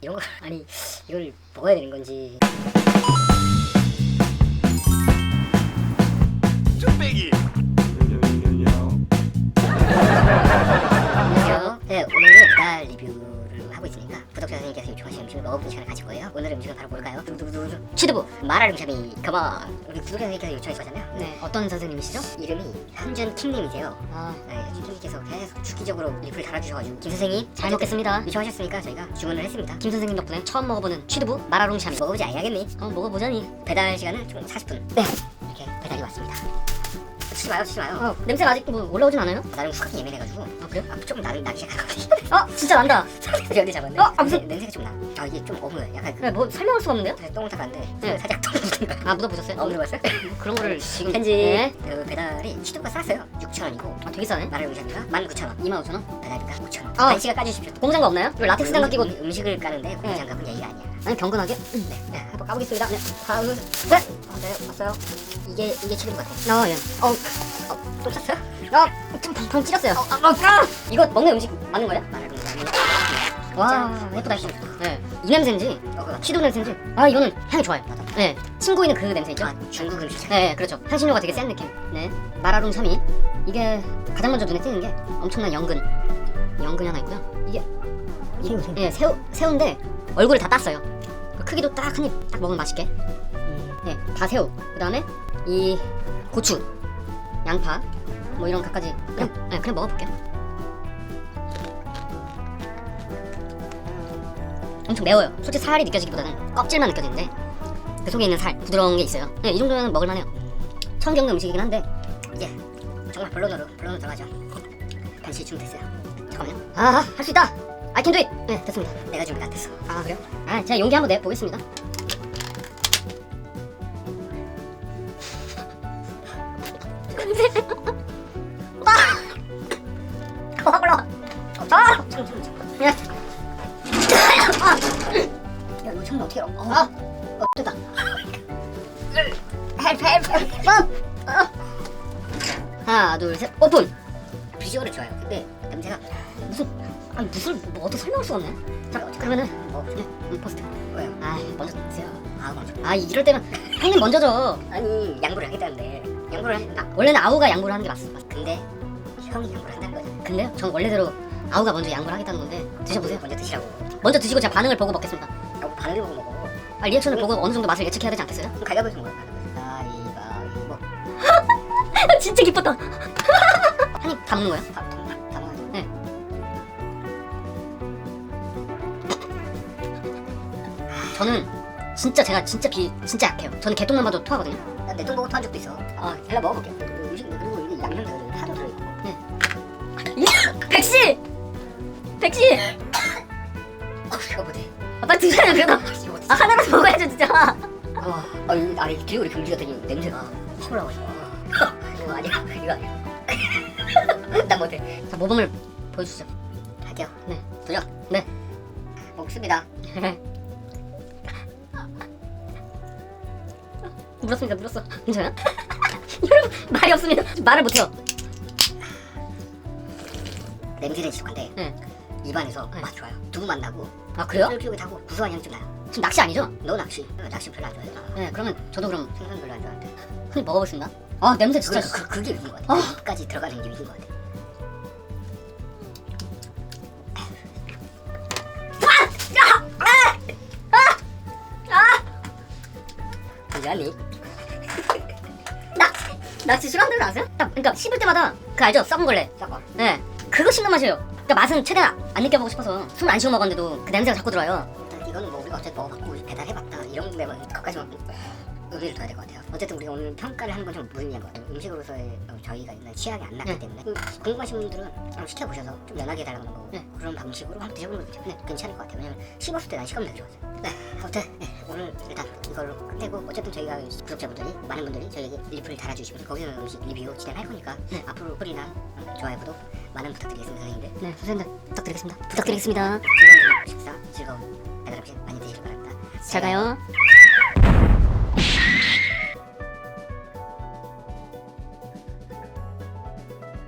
이런 걸 아니 이걸 먹어야 되는 건지. 쭈빼기 바로 뭘까요? 두두두두 취두부 마라름 샤미 컴온 우리 구독자 선생님께서 요청해 주셨잖아요 네, 어떤 선생님이시죠? 이름이 현준 킴님이세요 아, 네, 선생님께서 계속 주기적으로 리플 달아주셔가지고 김 선생님 잘 먹겠습니다. 요청하셨으니까 저희가 주문을 했습니다 김 선생님 덕분에 처음 먹어보는 취두부 마라롱샤미. 먹어보지 않냐겠니? 어, 먹어보자니. 배달 시간은 총 40분 네 치지 마요 치지 마요 어, 냄새가 아직 뭐 올라오진 않아요? 나름 후각이 예민해가지고 아, 그래요? 아, 조금 나는 나기 시작하거든요 어, 진짜 난다. 연대 잡았네 어, 아, 무슨- 냄새, 가 좀 나 아 이게 좀 어무해 약간 그 그래, 뭐 설명할 수가 없는데요? 그래서 똥을 타봤는데 네. 살짝 똥을 묻은 거야 아, 묻어보셨어요? 어 물어봤어요? 그런 거를 지금. 현지 네. 그 배달이 취두가 쌌어요 6,000원이고 아, 되게 싸네. 마늘 음식이가 19,000원 25,000원? 배달비가 5,000원 아. 간식을 까주십시오 공장가 없나요? 이 라텍스 장갑 끼고. 음, 음식을 까는데 공장갑은 예의가 아니야 아니, 경건하게? 네, 네 한번 까보겠습니다 네 하나 둘셋 어, 네 왔어요 이게 이게 취두부 같아요 아, 예. 어, 또 쌌어요? 아, 좀 팡팡 찌렸어요. 아, 아, 아! 이거 먹는 음식 맞는 거예요? 마늘 음식이 와, 예쁘다, 예쁘다. 네. 이 냄새인지, 어 그거 취두부 냄새인지. 아, 이거는 향이 좋아요. 네. 친구이는 그 냄새 있죠? 아 중국 음식 네, 네, 그렇죠. 향신료가 되게 센 느낌. 네. 마라롱 샤미. 이게 가장 먼저 눈에 띄는 게 엄청난 연근. 연근이 하나 있고요. 이게 새우 예, 새우 새우인데 얼굴을 다 땄어요. 그 크기도 딱 한 입 딱 먹으면 맛있게. 예, 다 새우. 그 다음에 이 고추, 양파, 뭐 이런 갖가지 그냥 예, 그냥 먹어볼게요. 엄청 매워요. 솔직히 살이 느껴지기보다는 껍질만 느껴지는데 그 속에 있는 살 부드러운 게 있어요. 예, 이 정도면 먹을만해요. 처음 겪는 음식이긴 한데 이제 정말 본론으로 본론으로 들어가죠 간식 준비됐어요 잠깐만요 아, 할 수 있다. I can do it. 네, 됐습니다. 내가 준비 안 됐어 아, 그래요? 아, 제가 용기 한번 내 보겠습니다. 아! 어, 아, 어, 어. 하나, 둘, 셋, 오픈. 비주얼은 좋아요 근데 냄새가 아니 무슨 뭐 어떻게 설명할 수가 없네. 자, 그러면은 뭐 네, 음, 포스트. 뭐예요? 아, 먼저 드세요. 아 먼저 아, 이럴 때는 형님 먼저 줘. 아니 양보를 하겠다는데 양보를 하 아, 원래는 아우가 양보를 하는 게 맞습니다. 근데 형이 양보를 한다는 거죠 근데요, 전 원래대로 아우가 먼저 양보를 하겠다는 건데 드셔보세요. 먼저 드시라고 먼저 드시고 제가 반응을 보고 먹겠습니다. 야, 뭐 반응을 보고 먹어 아, 리액션을 보고 어느 정도 맛을 예측해야 되지 않겠어요? 그럼 가위바위보 해서 먹어요 가위바위보 진짜 기뻤다. 한입다 먹는 거예요? 저는 진짜 제가 진짜 비 진짜 약해요. 저는 개똥만 봐도 토하거든요. 난 내 돈 보고 토한 적도 있어 아 일단 먹어볼게 음식 그리고 이게 양념들 하도 들어있고 백씨, 백씨. 어 이거 못해 아, 빨리 드세요 그래도. 이거 못해 아 하나라도 먹어야죠 진짜. 아, 아, 이 아니 기울이 금지 같더니 냄새가 확 올라가지고 아, 이거 아니야 이거 아니야 난 못해 자 모범을 보여주시죠. 할게요 네. 도전 네. 먹습니다 물었습니다 물었어. 괜찮아요? 여러분 말이 없습니다. 말을 못해요. 냄새는 지독한데 네. 입안에서 네. 맛 좋아요 두부 맛 나고 아 그래요? 쫄깃쫄깃하고 구수한 향이 좀 나요 지금 낚시 아니죠? 너 낚시 어, 낚시 별로 안 좋아해 아, 네 그러면 저도 그럼 생선 별로 안 좋아하는데 흔히 먹어보겠습니다. 아 냄새 진짜. 그, 그, 그게 위인 것 같아 아. 입까지 들어가는 게 위인 것 같아 괜찮 니? 낚시 싫어하는 줄 아세요? 딱 그러니까 씹을 때마다 그 알죠? 썩은 걸레. 섞어 네. 그거 씹는 맛이에요. 그러니까 맛은 최대한 안 느껴보고 싶어서 숨을 안 쉬고 먹었는데도 그 냄새가 자꾸 들어요. 일단 이거는 뭐 우리가 어쨌든 먹어봤고 배달해봤다 이런 데만 것까지만 의미를 둬야 될 것 같아요 어쨌든 우리가 오늘 평가를 하는 건 좀 무의미한 것 같아요 음식으로서의 어, 저희가 있는 취향이 안 났기 네. 때문에 음, 궁금하신 분들은 한번 시켜보셔서 좀 연하게 해달라고 하는 거고 네. 그런 방식으로 한번 드셔보는 것도 네, 괜찮을 것 같아요 왜냐면 씹었을 때 난 식감이 되게 좋았어요 네 아무튼 네, 오늘 일단 이걸로 끝내고 어쨌든 저희가 구독자분들이 많은 분들이 저희에게 리플을 달아주시면 거기서 음식 리뷰 진행할 거니까 네. 앞으로 꿀이나 어, 좋아요 구독 많은 부탁드리겠습니다 선생님들 네 선생님들 부탁드리겠습니다. 부탁드리겠습니다. 즐거운 식사 즐거운 배달 음식 많이 드시길 바랍니다 잘 가요.